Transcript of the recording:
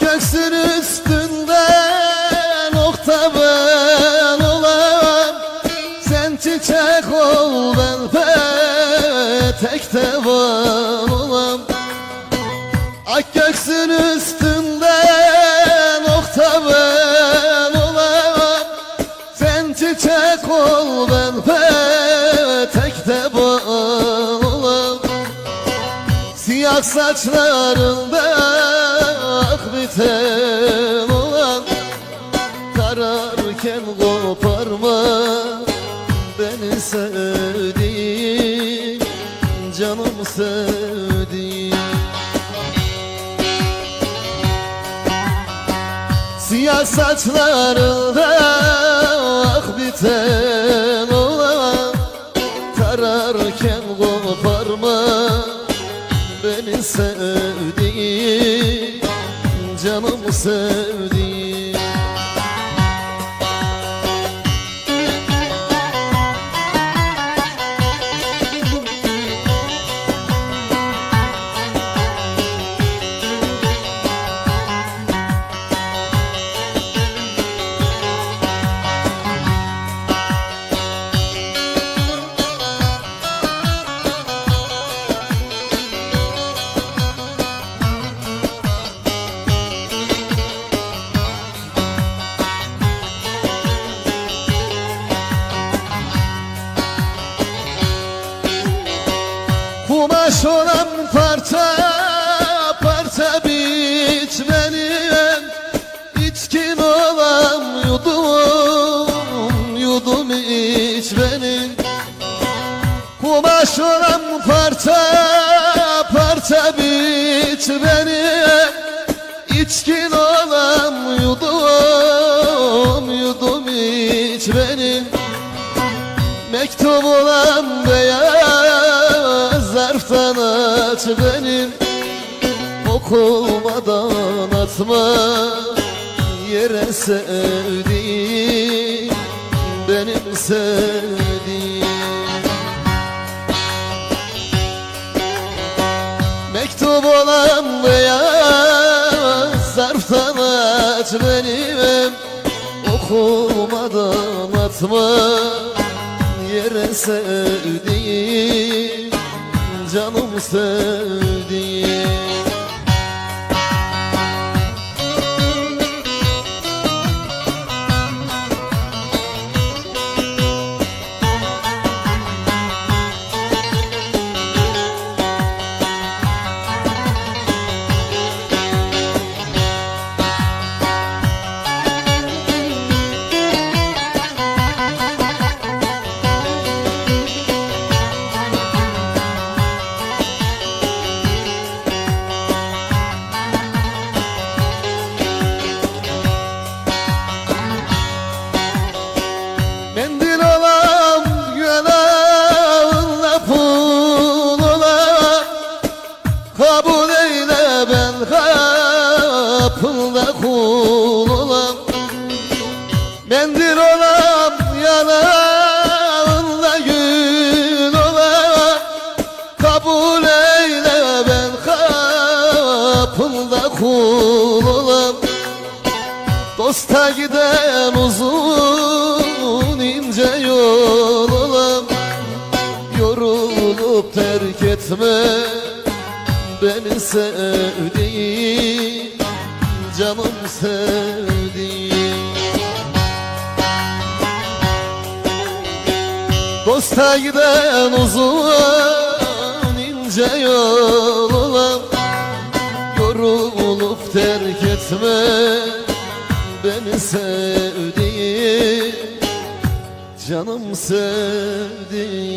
göksün üstünde nokta ben olam Sen çiçek ol ben petek devan olam Ak göksün üstünde nokta ben olam Sen çiçek ol ben petek devan olam Siyah saçlarında ak biten olan Kararken koparma. Beni sevdiğim Canım sevdiğim Siyah saçlarında Canım Kumaş olan parça parça biç benim İçkin olan yudum yudum iç benim Kumaş olan parça parça biç benim İçkin zarftan aç benim Okumadan atma. Yere sevdiğim Benim sevdiğim. Mektup olan beyaz zarftan aç benim Okumadan atma. Yere sevdiğim Canım sevdiğim kapında kul olam. Mendil olam yanağında gül olam. Kabul eyle ben kapında kul olam. Dosta giden uzun ince yol olam. Yorulup terk etme beni sevdiğim Canım sevdiğim. Dosta giden uzun ince yol olam Yorulup terk etme beni sevdiğim Canım sevdiğim